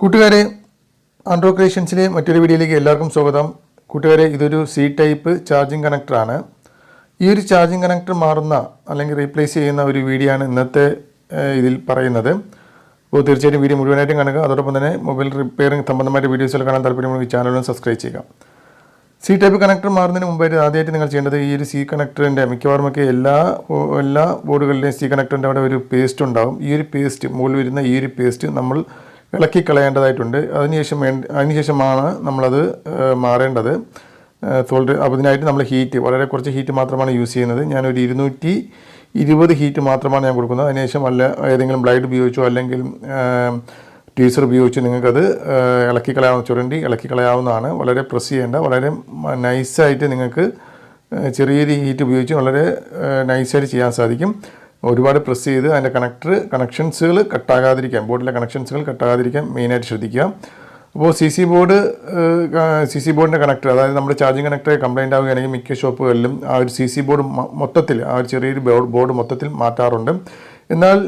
കൂട്ടുകാരെ ആൻഡ്രോ ക്രിയേഷൻസിലെ മറ്റൊരു വീഡിയോയിലേക്ക് എല്ലാവർക്കും സ്വാഗതം. കൂട്ടുകാരെ ഇതൊരു സി ടൈപ്പ് ചാർജിങ് കണക്ടറാണ്. ഈ ഒരു ചാർജിങ് കണക്ടർ മാറുന്ന അല്ലെങ്കിൽ റീപ്ലേസ് ചെയ്യുന്ന ഒരു വീഡിയോ ആണ് ഇന്നത്തെ ഇതിൽ പറയുന്നത്. അപ്പോൾ തീർച്ചയായിട്ടും വീഡിയോ മുഴുവനായിട്ടും കാണുക. അതോടൊപ്പം തന്നെ മൊബൈൽ റിപ്പയറിംഗ് സംബന്ധമായിട്ട് വീഡിയോസിൽ കാണാൻ താല്പര്യമുള്ള ഈ ചാനലും സബ്സ്ക്രൈബ് ചെയ്യുക. സി ടൈപ്പ് കണക്ടർ മാറുന്നതിന് മുമ്പായിട്ട് ആദ്യമായിട്ട് നിങ്ങൾ ചെയ്യേണ്ടത് ഈ ഒരു സി കണക്ടറിന്റെ മിക്കവാറും ഒക്കെ എല്ലാ എല്ലാ ബോർഡുകളിലെയും സി കണക്ടറിന്റെ അവിടെ ഒരു പേസ്റ്റ് ഉണ്ടാകും ഈ ഒരു പേസ്റ്റ് മുകളിൽ വരുന്ന ഈ ഒരു പേസ്റ്റ് നമ്മൾ ഇളക്കി കളയേണ്ടതായിട്ടുണ്ട് അതിനുശേഷം വേണ്ട അതിനുശേഷമാണ് നമ്മളത് മാറേണ്ടത്. സോൾഡ് അതിനായിട്ട് നമ്മൾ ഹീറ്റ് വളരെ കുറച്ച് ഹീറ്റ് മാത്രമാണ് യൂസ് ചെയ്യുന്നത്. ഞാനൊരു ഇരുന്നൂറ്റി ഇരുപത് ഹീറ്റ് മാത്രമാണ് ഞാൻ കൊടുക്കുന്നത്. അതിനുശേഷം അല്ല ഏതെങ്കിലും ബ്ലൈഡ് ഉപയോഗിച്ചോ അല്ലെങ്കിൽ ടീസർ ഉപയോഗിച്ച് നിങ്ങൾക്കത് ഇളക്കി കളയാവുന്ന ചുരണ്ടി ഇളക്കി കളയാവുന്നതാണ് വളരെ പ്രസ് ചെയ്യേണ്ട വളരെ നൈസായിട്ട് നിങ്ങൾക്ക് ചെറിയ ഹീറ്റ് ഉപയോഗിച്ച് വളരെ നൈസായിട്ട് ചെയ്യാൻ സാധിക്കും. ഒരുപാട് പ്രസ് ചെയ്ത് അതിന്റെ കണക്ടർ കണക്ഷൻസുകൾ കട്ടാകാതിരിക്കാൻ ബോർഡിലെ കണക്ഷൻസുകൾ കട്ടാകാതിരിക്കാൻ മെയിനായിട്ട് ശ്രദ്ധിക്കുക. അപ്പോൾ C C board C C ബോർഡിന്റെ കണക്ടർ അതായത് നമ്മുടെ ചാർജിങ് കണക്ടർ കംപ്ലൈന്റ് ആവുകയാണെങ്കിൽ മിക്ക ഷോപ്പുകളിലും ആ ഒരു സി സി ബോർഡ് മൊത്തത്തിൽ ആ ഒരു ചെറിയൊരു ബോർഡ് മൊത്തത്തിൽ മാറ്റാറുണ്ട്. എന്നാൽ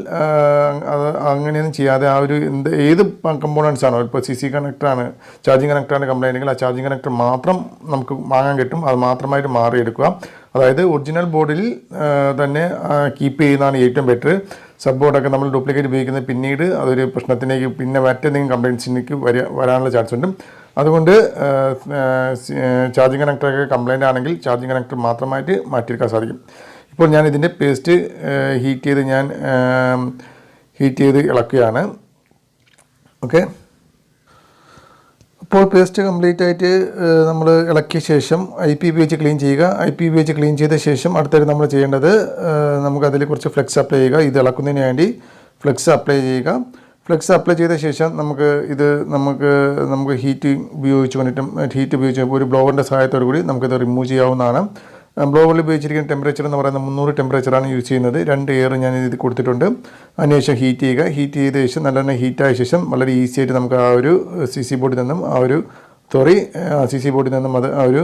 അത് അങ്ങനെയൊന്നും ചെയ്യാതെ ആ ഒരു എന്ത് ഏത് കമ്പോണൻസ് ആണോ ഇപ്പോൾ സി സി കണക്ടറാണ് ചാർജിങ് കണക്ടറാണ് കംപ്ലൈന്റ് എങ്കിൽ ആ ചാർജിങ് കണക്ടർ മാത്രം നമുക്ക് വാങ്ങാൻ കിട്ടും അത് മാത്രമായിട്ട് മാറിയെടുക്കുക. അതായത് ഒറിജിനൽ ബോർഡിൽ തന്നെ കീപ്പ് ചെയ്യുന്നതാണ് ഏറ്റവും ബെറ്റർ സബ് ബോർഡൊക്കെ നമ്മൾ ഡ്യൂപ്ലിക്കേറ്റ് ഉപയോഗിക്കുന്നത് പിന്നീട് അതൊരു പ്രശ്നത്തിലേക്ക് പിന്നെ മറ്റെന്തെങ്കിലും കംപ്ലയിൻസിലേക്ക് വരിക വരാനുള്ള ചാൻസ് ഉണ്ട്. അതുകൊണ്ട് ചാർജിങ് കണക്ടറൊക്കെ കംപ്ലൈന്റ് ആണെങ്കിൽ ചാർജിങ് കണക്ടർ മാത്രമായിട്ട് മാറ്റിയെടുക്കാൻ സാധിക്കും. ഇപ്പോൾ ഞാൻ ഇതിന്റെ പേസ്റ്റ് ഹീറ്റ് ചെയ്ത് ഞാൻ ഹീറ്റ് ചെയ്ത് ഇളക്കുകയാണ്. ഓക്കെ. അപ്പോൾ പേസ്റ്റ് കംപ്ലീറ്റ് ആയിട്ട് നമ്മൾ ഇളക്കിയ ശേഷം ഐ പി ഉപയോഗിച്ച് ക്ലീൻ ചെയ്യുക. ഐ പി ഉപയോഗിച്ച് ക്ലീൻ ചെയ്ത ശേഷം അടുത്തായിട്ട് നമ്മൾ ചെയ്യേണ്ടത് നമുക്കതിൽ കുറച്ച് ഫ്ലെക്സ് അപ്ലൈ ചെയ്യുക. ഇത് ഇളക്കുന്നതിന് വേണ്ടി ഫ്ലെക്സ് അപ്ലൈ ചെയ്യുക. ഫ്ലെക്സ് അപ്ലൈ ചെയ്ത ശേഷം നമുക്ക് ഇത് നമുക്ക് നമുക്ക് ഹീറ്റ് ഉപയോഗിച്ച് വന്നിട്ടും ഹീറ്റ് ഉപയോഗിച്ച് ഒരു ബ്ലോവറിന്റെ സഹായത്തോടു കൂടി നമുക്കിത് റിമൂവ് ചെയ്യാവുന്നതാണ്. ബ്ലോവറിൽ ഉപയോഗിച്ചിരിക്കുന്ന ടെമ്പറേച്ചർ എന്ന് പറയുന്നത് മുന്നൂറ് ടെമ്പറേച്ചറാണ് യൂസ് ചെയ്യുന്നത്. രണ്ട് എയർ ഞാൻ ഇത് കൊടുത്തിട്ടുണ്ട്. അതിനുശേഷം ഹീറ്റ് ചെയ്യുക. ഹീറ്റ് ചെയ്ത ശേഷം നല്ലോണം ഹീറ്റായ ശേഷം വളരെ ഈസി ആയിട്ട് നമുക്ക് ആ ഒരു സി സി ബോർഡിൽ നിന്നും ആ ഒരു സോറി സി സി ബോർഡിൽ നിന്നും അത് ആ ഒരു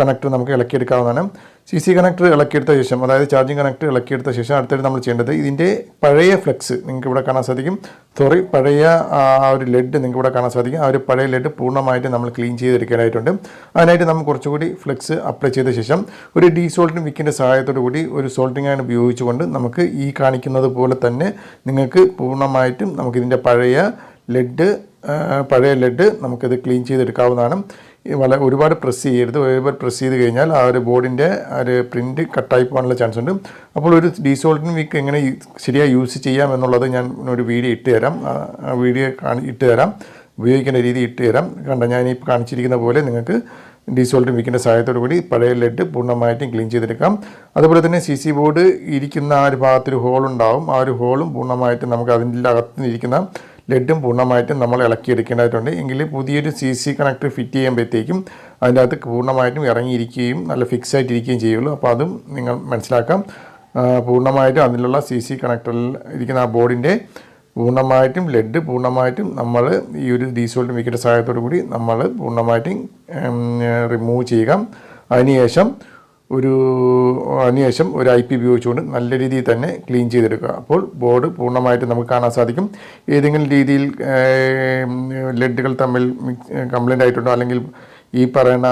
കണക്ടർ നമുക്ക് ഇളക്കിയെടുക്കാവുന്നതാണ്. സി സി കണക്ടർ ഇളക്കിയെടുത്ത ശേഷം അതായത് ചാർജിങ് കണക്ടർ ഇളക്കിയെടുത്ത ശേഷം അടുത്തായിട്ട് നമ്മൾ ചെയ്യേണ്ടത് ഇതിന്റെ പഴയ ഫ്ലെക്സ് നിങ്ങൾക്ക് ഇവിടെ കാണാൻ സാധിക്കും. സോറി പഴയ ആ ഒരു ലെഡ് നിങ്ങൾക്ക് ഇവിടെ കാണാൻ സാധിക്കും. ആ ഒരു പഴയ ലെഡ് പൂർണമായിട്ട് നമ്മൾ ക്ലീൻ ചെയ്തെടുക്കാനായിട്ടുണ്ട്. അതിനായിട്ട് നമ്മൾ കുറച്ചുകൂടി ഫ്ലെക്സ് അപ്ലൈ ചെയ്ത ശേഷം ഒരു ഡീ ഡീസോൾട്ടിംഗ് വിക്കിന്റെ സഹായത്തോടു കൂടി ഒരു സോൾട്ടിംഗ് ആയിട്ട് ഉപയോഗിച്ചുകൊണ്ട് നമുക്ക് ഈ കാണിക്കുന്നത് പോലെ തന്നെ നിങ്ങൾക്ക് പൂർണമായിട്ടും നമുക്കിതിന്റെ പഴയ ലെഡ് പഴയ ലെഡ് നമുക്കിത് ക്ലീൻ ചെയ്തെടുക്കാവുന്നതാണ്. ഈ വള ഒരുപാട് പ്രസ് ചെയ്യരുത്. ഒരുപാട് പ്രസ് ചെയ്ത് കഴിഞ്ഞാൽ ആ ഒരു ബോർഡിന്റെ ആ ഒരു പ്രിന്റ് കട്ടായി പോകാനുള്ള ചാൻസ് ഉണ്ട്. അപ്പോൾ ഒരു ഡീസോൾട്ടിൻ വിക്ക് എങ്ങനെ ശരിയായി യൂസ് ചെയ്യാം എന്നുള്ളത് ഞാൻ ഒരു വീഡിയോ ഇട്ട് തരാം. ആ വീഡിയോ കാണി ഇട്ട് തരാം. ഉപയോഗിക്കേണ്ട രീതി ഇട്ട് തരാം. കണ്ട ഞാൻ ഈ കാണിച്ചിരിക്കുന്ന പോലെ നിങ്ങൾക്ക് ഡീസോൾട്ട് വീക്കിന്റെ സഹായത്തോടു കൂടി പഴയ ലെഡ് പൂർണമായിട്ടും ക്ലീൻ ചെയ്തെടുക്കാം. അതുപോലെ തന്നെ സി സി ബോർഡ് ഇരിക്കുന്ന ആ ഒരു ഭാഗത്തൊരു ഹോൾ ഉണ്ടാവും ആ ഒരു ഹോളും പൂർണമായിട്ടും നമുക്ക് അതിന്റെ അകത്ത് ഇരിക്കുന്ന ലെഡും പൂർണമായിട്ടും നമ്മൾ ഇളക്കിയെടുക്കേണ്ടതായിട്ടുണ്ട്. എങ്കിൽ പുതിയൊരു സി സി കണക്ടർ ഫിറ്റ് ചെയ്യുമ്പോഴത്തേക്കും അതിന്റെ അകത്ത് പൂർണമായിട്ടും ഇറങ്ങിയിരിക്കുകയും നല്ല ഫിക്സ് ആയിട്ടിരിക്കുകയും ചെയ്യുള്ളൂ. അപ്പോൾ അതും നിങ്ങൾ മനസ്സിലാക്കാം. പൂർണമായിട്ടും അതിലുള്ള സി സി കണക്ടറിൽ ഇരിക്കുന്ന ആ ബോർഡിന്റെ പൂർണമായിട്ടും ലെഡ് പൂർണമായിട്ടും നമ്മൾ ഈ ഒരു ഡീസോൾട്ട് മിക്കറ്റ് സഹായത്തോടു കൂടി നമ്മൾ പൂർണമായിട്ടും റിമൂവ് ചെയ്യുക. അതിനുശേഷം ഒരു അതിനുശേഷം ഒരു ഐ പി ഉപയോഗിച്ചുകൊണ്ട് നല്ല രീതിയിൽ തന്നെ ക്ലീൻ ചെയ്തെടുക്കുക. അപ്പോൾ ബോർഡ് പൂർണമായിട്ട് നമുക്ക് കാണാൻ സാധിക്കും. ഏതെങ്കിലും രീതിയിൽ ലെഡുകൾ തമ്മിൽ കംപ്ലൈന്റ് ആയിട്ടുണ്ടോ? അല്ലെങ്കിൽ ഈ പറയുന്ന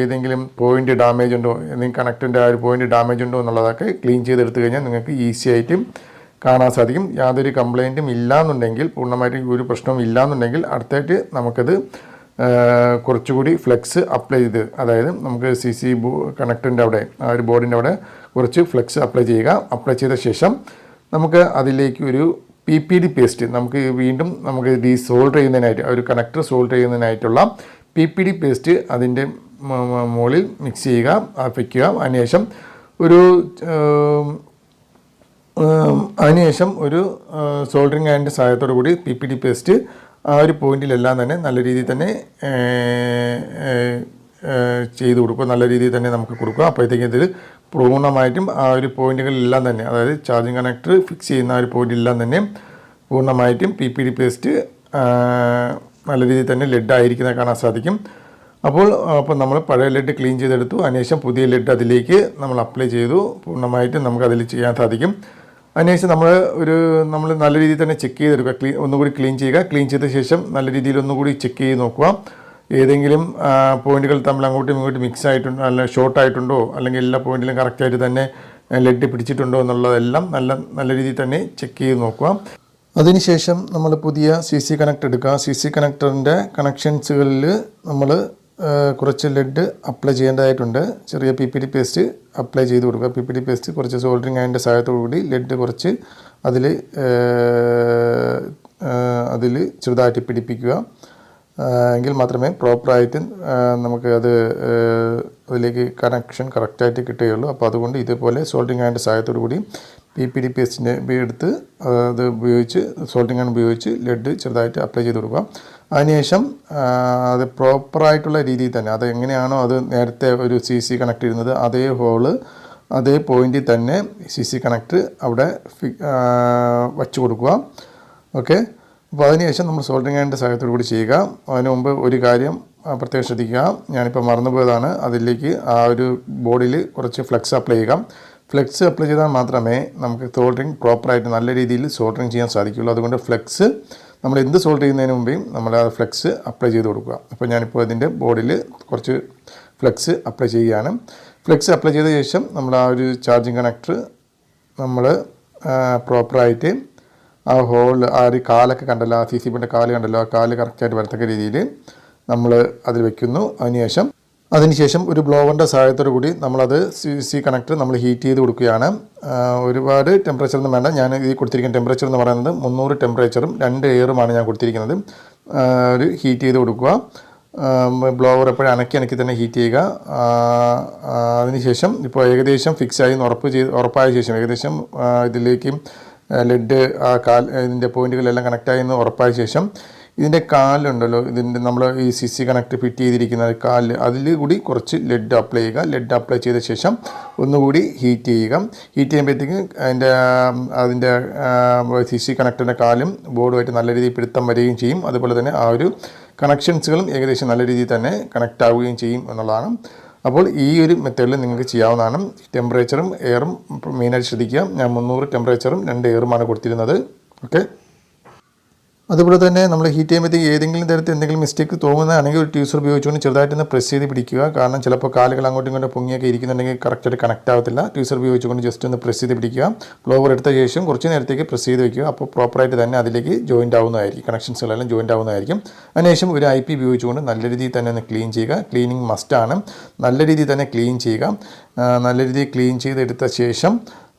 ഏതെങ്കിലും പോയിന്റ് ഡാമേജ് ഉണ്ടോ? എന്തെങ്കിലും കണക്റ്റിന്റെ ആ ഒരു പോയിന്റ് ഡാമേജ് ഉണ്ടോ എന്നുള്ളതൊക്കെ ക്ലീൻ ചെയ്തെടുത്തു കഴിഞ്ഞാൽ നിങ്ങൾക്ക് ഈസി ആയിട്ടും കാണാൻ സാധിക്കും. യാതൊരു കംപ്ലൈന്റും ഇല്ലാന്നുണ്ടെങ്കിൽ പൂർണമായിട്ടും ഒരു പ്രശ്നവും ഇല്ലാന്നുണ്ടെങ്കിൽ അടുത്തായിട്ട് നമുക്കത് കുറച്ചുകൂടി ഫ്ലെക്സ് അപ്ലൈ ചെയ്ത് അതായത് നമുക്ക് സി സി കണക്ടറിന്റെ അവിടെ ആ ഒരു ബോർഡിന്റെ അവിടെ കുറച്ച് ഫ്ലെക്സ് അപ്ലൈ ചെയ്യുക. അപ്ലൈ ചെയ്ത ശേഷം നമുക്ക് അതിലേക്ക് ഒരു പി പി ഡി പേസ്റ്റ് നമുക്ക് വീണ്ടും നമുക്ക് ഡീ സോൾഡർ ചെയ്യുന്നതിനായിട്ട് ഒരു കണക്ടർ സോൾഡർ ചെയ്യുന്നതിനായിട്ടുള്ള പി പി ഡി പേസ്റ്റ് അതിന്റെ മുകളിൽ മിക്സ് ചെയ്യുക വയ്ക്കുക അതിനുശേഷം ഒരു അതിനുശേഷം ഒരു സോൾഡറിങ് ആൻഡ് സഹായത്തോടു കൂടി പി പി ഡി പേസ്റ്റ് ആ ഒരു പോയിന്റിലെല്ലാം തന്നെ നല്ല രീതിയിൽ തന്നെ ചെയ്ത് കൊടുക്കുക നല്ല രീതിയിൽ തന്നെ നമുക്ക് കൊടുക്കുക. അപ്പോഴത്തേക്കും ഇതിൽ പൂർണമായിട്ടും ആ ഒരു പോയിന്റുകളിലെല്ലാം തന്നെ അതായത് ചാർജിങ് കണക്ടർ ഫിക്സ് ചെയ്യുന്ന ആ ഒരു പോയിന്റിലെല്ലാം തന്നെ പൂർണമായിട്ടും പി പി ഡി പേസ്റ്റ് നല്ല രീതിയിൽ തന്നെ ലെഡ് കാണാൻ സാധിക്കും. അപ്പോൾ അപ്പോൾ നമ്മൾ പഴയ ലെഡ് ക്ലീൻ ചെയ്തെടുത്തു. അതിനുശേഷം പുതിയ ലെഡ് അതിലേക്ക് നമ്മൾ അപ്ലൈ ചെയ്തു. പൂർണമായിട്ടും നമുക്ക് അതിൽ ചെയ്യാൻ സാധിക്കും. അതിനുശേഷം നമ്മൾ ഒരു നമ്മൾ നല്ല രീതിയിൽ തന്നെ ചെക്ക് ചെയ്തെടുക്കുക. ക്ലീൻ ഒന്നുകൂടി ക്ലീൻ ചെയ്യുക. ക്ലീൻ ചെയ്ത ശേഷം നല്ല രീതിയിൽ ഒന്നുകൂടി ചെക്ക് ചെയ്ത് നോക്കുക. ഏതെങ്കിലും പോയിന്റുകൾ തമ്മിൽ അങ്ങോട്ടും ഇങ്ങോട്ടും മിക്സ് ആയിട്ടുണ്ടോ അല്ല ഷോർട്ട് ആയിട്ടുണ്ടോ അല്ലെങ്കിൽ എല്ലാ പോയിന്റിലും കറക്റ്റായിട്ട് തന്നെ ലെഡ് പിടിച്ചിട്ടുണ്ടോ എന്നുള്ളതെല്ലാം നല്ല നല്ല രീതിയിൽ തന്നെ ചെക്ക് ചെയ്ത് നോക്കുക. അതിനുശേഷം നമ്മൾ പുതിയ സി സി കണക്ട് എടുക്കുക. സി സി കണക്ടറിന്റെ കണക്ഷൻസുകളിൽ നമ്മൾ കുറച്ച് ലെഡ് അപ്ലൈ ചെയ്യേണ്ടതായിട്ടുണ്ട്. ചെറിയ P P D paste apply ചെയ്ത് കൊടുക്കുക. പി പി ഡി പേസ്റ്റ് കുറച്ച് സോൾഡറിങ് അതിന്റെ സഹായത്തോടു കൂടി ലെഡ് കുറച്ച് അതിൽ അതിൽ ചെറുതായിട്ട് പിടിപ്പിക്കുക. എങ്കിൽ മാത്രമേ പ്രോപ്പറായിട്ട് നമുക്ക് അത് അതിലേക്ക് കണക്ഷൻ കറക്റ്റായിട്ട് കിട്ടുകയുള്ളൂ. അപ്പോൾ അതുകൊണ്ട് ഇതുപോലെ സോൾഡിങ് അതിന്റെ സഹായത്തോടു കൂടി പി പി ഡി പേസ്റ്റിന്റെ എടുത്ത് അത് ഉപയോഗിച്ച് സോൾട്ടിംഗ് ആൻഡ് ഉപയോഗിച്ച് ലെഡ് ചെറുതായിട്ട് അപ്ലൈ ചെയ്ത് കൊടുക്കുക. അതിനുശേഷം അത് പ്രോപ്പറായിട്ടുള്ള രീതിയിൽ തന്നെ അത് എങ്ങനെയാണോ അത് നേരത്തെ ഒരു സി സി കണക്ട് ഇരുന്നത് അതേ ഹോൾ അതേ പോയിന്റിൽ തന്നെ സി സി കണക്ട് അവിടെ വച്ച് കൊടുക്കുക. ഓക്കെ അപ്പോൾ അതിനുശേഷം നമ്മൾ സോൾട്ടിംഗ് ആൻഡ് സഹായത്തോടു കൂടി ചെയ്യുക. അതിനു മുമ്പ് ഒരു കാര്യം പ്രത്യേകം ശ്രദ്ധിക്കുക. ഞാനിപ്പോൾ മറന്നുപോയതാണ്. അതിലേക്ക് ആ ഒരു ബോർഡിൽ കുറച്ച് ഫ്ലെക്സ് അപ്ലൈ ചെയ്യുക. ഫ്ലെക്സ് അപ്ലൈ ചെയ്താൽ മാത്രമേ നമുക്ക് സോൾഡറിങ് പ്രോപ്പറായിട്ട് നല്ല രീതിയിൽ സോൾഡറിങ് ചെയ്യാൻ സാധിക്കുള്ളൂ അതുകൊണ്ട് ഫ്ലെക്സ് നമ്മൾ എന്ത് സോൾഡർ ചെയ്യുന്നതിന് മുമ്പേയും നമ്മൾ ആ ഫ്ലെക്സ് അപ്ലൈ ചെയ്ത് കൊടുക്കുക. അപ്പോൾ ഞാനിപ്പോൾ ഇതിന്റെ ബോർഡിൽ കുറച്ച് ഫ്ലെക്സ് അപ്ലൈ ചെയ്യുകയാണ്. ഫ്ലെക്സ് അപ്ലൈ ചെയ്ത ശേഷം നമ്മൾ ആ ഒരു ചാർജിങ് കണക്ടർ നമ്മൾ പ്രോപ്പറായിട്ട് ആ ഹോൾ ആ ഒരു കാലൊക്കെ കണ്ടല്ലോ ആ സി സി ബിന്റെ കാൽ കണ്ടല്ലോ ആ കാൽ കറക്റ്റായിട്ട് വരത്തക്ക രീതിയിൽ നമ്മൾ അതിൽ വെക്കുന്നു. അതിനുശേഷം അതിനുശേഷം ഒരു ബ്ലോവറിന്റെ സഹായത്തോടു കൂടി നമ്മളത് സി സി കണക്ടർ നമ്മൾ ഹീറ്റ് ചെയ്ത് കൊടുക്കുകയാണ്. ഒരുപാട് ടെമ്പറേച്ചർ ഒന്നും വേണ്ട. ഞാൻ ഈ കൊടുത്തിരിക്കുന്ന ടെമ്പറേച്ചർ എന്ന് പറയുന്നത് മുന്നൂറ് ടെമ്പറേച്ചറും രണ്ട് എയറുമാണ് ഞാൻ കൊടുത്തിരിക്കുന്നത്. ഒരു ഹീറ്റ് ചെയ്ത് കൊടുക്കുക. ബ്ലോവർ എപ്പോഴും അനക്കി അനക്കി തന്നെ ഹീറ്റ് ചെയ്യുക. അതിനുശേഷം ഇപ്പോൾ ഏകദേശം ഫിക്സ് ആയി ഉറപ്പ് ചെയ്ത് ഉറപ്പായ ശേഷം ഏകദേശം ഇതിലേക്ക് ലെഡ് ആ കാൽ ഇതിന്റെ പോയിന്റുകളെല്ലാം കണക്റ്റായി എന്ന് ഉറപ്പായ ശേഷം ഇതിന്റെ കാലുണ്ടല്ലോ ഇതിന്റെ നമ്മൾ ഈ സി സി കണക്ട് ഫിറ്റ് ചെയ്തിരിക്കുന്ന കാലിൽ അതിൽ കൂടി കുറച്ച് ലെഡ് അപ്ലൈ ചെയ്യുക. ലെഡ് അപ്ലൈ ചെയ്ത ശേഷം ഒന്നുകൂടി ഹീറ്റ് ചെയ്യുക. ഹീറ്റ് ചെയ്യുമ്പോഴത്തേക്ക് അതിന്റെ അതിന്റെ സി സി കണക്ടറിന്റെ കാലും ബോർഡുമായിട്ട് നല്ല രീതിയിൽ പിടുത്തം വരികയും ചെയ്യും. അതുപോലെ തന്നെ ആ ഒരു കണക്ഷൻസുകളും ഏകദേശം നല്ല രീതിയിൽ തന്നെ കണക്റ്റ് ആവുകയും ചെയ്യും എന്നുള്ളതാണ്. അപ്പോൾ ഈ ഒരു മെത്തേഡിൽ നിങ്ങൾക്ക് ചെയ്യാവുന്നതാണ്. ടെമ്പറേച്ചറും എയറും മെയിനായിട്ട് ശ്രദ്ധിക്കുക. ഞാൻ മുന്നൂറ് ടെമ്പറേച്ചറും രണ്ട് എയറുമാണ് കൊടുത്തിരുന്നത്. ഓക്കെ അതുപോലെ തന്നെ നമ്മൾ ഹീറ്റ് ചെയ്യുമ്പോഴത്തേക്ക് ഏതെങ്കിലും തരത്തിൽ എന്തെങ്കിലും മിസ്റ്റേക്ക് തോന്നുന്നതാണെങ്കിൽ ഒരു ട്യൂസർ ഉപയോഗിച്ചുകൊണ്ട് ചെറുതായിട്ടൊന്ന് പ്രസ് ചെയ്ത് പിടിക്കുക. കാരണം ചിലപ്പോൾ കാലുകൾ അങ്ങോട്ടും ഇങ്ങോട്ടും പൊങ്ങിയൊക്കെ ഇരിക്കുന്നുണ്ടെങ്കിൽ കറക്റ്റായിട്ട് കണക്ട് ആവത്തില്ല. ട്യൂസർ ഉപയോഗിച്ചുകൊണ്ട് ജസ്റ്റ് ഒന്ന് പ്രസ് ചെയ്ത് പിടിക്കുക. ബ്ലോവർ എടുത്ത ശേഷം കുറച്ച് നേരത്തേക്ക് പ്രസ് ചെയ്ത് വെക്കുക. അപ്പോൾ പ്രോപ്പറായിട്ട് തന്നെ അതിലേക്ക് ജോയിന്റ് ആവുന്നതായിരിക്കും. കണക്ഷൻസുകളെല്ലാം ജോയിന്റ് ആവുന്നതായിരിക്കും. അതിനുശേഷം ഒരു ഐ പി ഉപയോഗിച്ചുകൊണ്ട് നല്ല രീതിയിൽ തന്നെ ഒന്ന് ക്ലീൻ ചെയ്യുക. ക്ലീനിങ് മസ്റ്റാണ് നല്ല രീതിയിൽ തന്നെ ക്ലീൻ ചെയ്യുക. നല്ല രീതിയിൽ ക്ലീൻ ചെയ്തെടുത്ത ശേഷം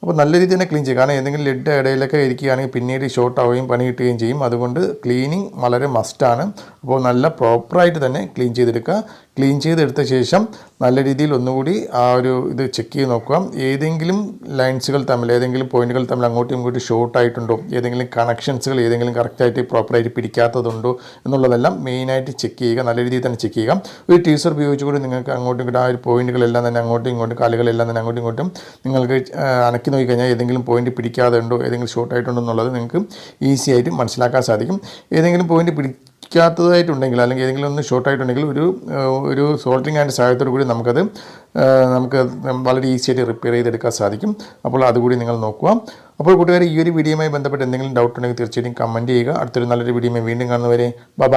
അപ്പോൾ നല്ല രീതിയിൽ തന്നെ ക്ലീൻ ചെയ്യുക കാരണം എന്തെങ്കിലും ലെഡ് ഇടയിലൊക്കെ ഇരിക്കുകയാണെങ്കിൽ പിന്നീട് ഷോർട്ട് ആവുകയും പണി കിട്ടുകയും ചെയ്യും. അതുകൊണ്ട് ക്ലീനിങ് വളരെ മസ്റ്റാണ് അപ്പോൾ നല്ല പ്രോപ്പറായിട്ട് തന്നെ ക്ലീൻ ചെയ്തെടുക്കുക. ക്ലീൻ ചെയ്തെടുത്ത ശേഷം നല്ല രീതിയിൽ ഒന്നുകൂടി ആ ഒരു ഇത് ചെക്ക് ചെയ്ത് നോക്കുക. ഏതെങ്കിലും ലൈൻസുകൾ തമ്മിൽ ഏതെങ്കിലും പോയിന്റുകൾ തമ്മിൽ അങ്ങോട്ടും ഇങ്ങോട്ടും ഷോർട്ട് ആയിട്ടുണ്ടോ? ഏതെങ്കിലും കണക്ഷൻസുകൾ ഏതെങ്കിലും കറക്റ്റായിട്ട് പ്രോപ്പറായിട്ട് പിടിക്കാത്തതുണ്ടോ? എന്നുള്ളതെല്ലാം മെയിനായിട്ട് ചെക്ക് ചെയ്യുക. നല്ല രീതിയിൽ തന്നെ ചെക്ക് ചെയ്യുക. ഒരു ടീസർ ഉപയോഗിച്ചുകൂടി നിങ്ങൾക്ക് അങ്ങോട്ടും ഇങ്ങോട്ടും ആ ഒരു പോയിന്റുകളെല്ലാം തന്നെ അങ്ങോട്ടും ഇങ്ങോട്ടും കാലുകളെല്ലാം തന്നെ അങ്ങോട്ടും ഇങ്ങോട്ടും നിങ്ങൾക്ക് അനക്കി നോക്കിക്കഴിഞ്ഞാൽ ഏതെങ്കിലും പോയിന്റ് പിടിക്കാതെ ഉണ്ടോ? ഏതെങ്കിലും ഷോർട്ട് ആയിട്ടുണ്ടോ എന്നുള്ളത് നിങ്ങൾക്ക് ഈസി ആയിട്ട് മനസ്സിലാക്കാൻ സാധിക്കും. ഏതെങ്കിലും പോയിന്റ് പിടിക്കാത്തതായിട്ടുണ്ടെങ്കിൽ അല്ലെങ്കിൽ ഏതെങ്കിലും ഒന്ന് ഷോർട്ടായിട്ടുണ്ടെങ്കിൽ ഒരു ഒരു സോൾട്ടിങ് ആൻഡ് സഹായത്തോടു കൂടി നമുക്കത് നമുക്ക് വളരെ ഈസി ആയിട്ട് റിപ്പയർ ചെയ്തെടുക്കാൻ സാധിക്കും. അപ്പോൾ അതുകൂടി നിങ്ങൾ നോക്കുക. അപ്പോൾ കൂട്ടുകാർ ഈ ഒരു വീഡിയോയുമായി ബന്ധപ്പെട്ട് എന്തെങ്കിലും ഡൗട്ട് ഉണ്ടെങ്കിൽ തീർച്ചയായിട്ടും കമന്റ് ചെയ്യുക. അടുത്തൊരു നല്ലൊരു വീഡിയോയുമായി വീണ്ടും കാണുന്നവരെ ബൈ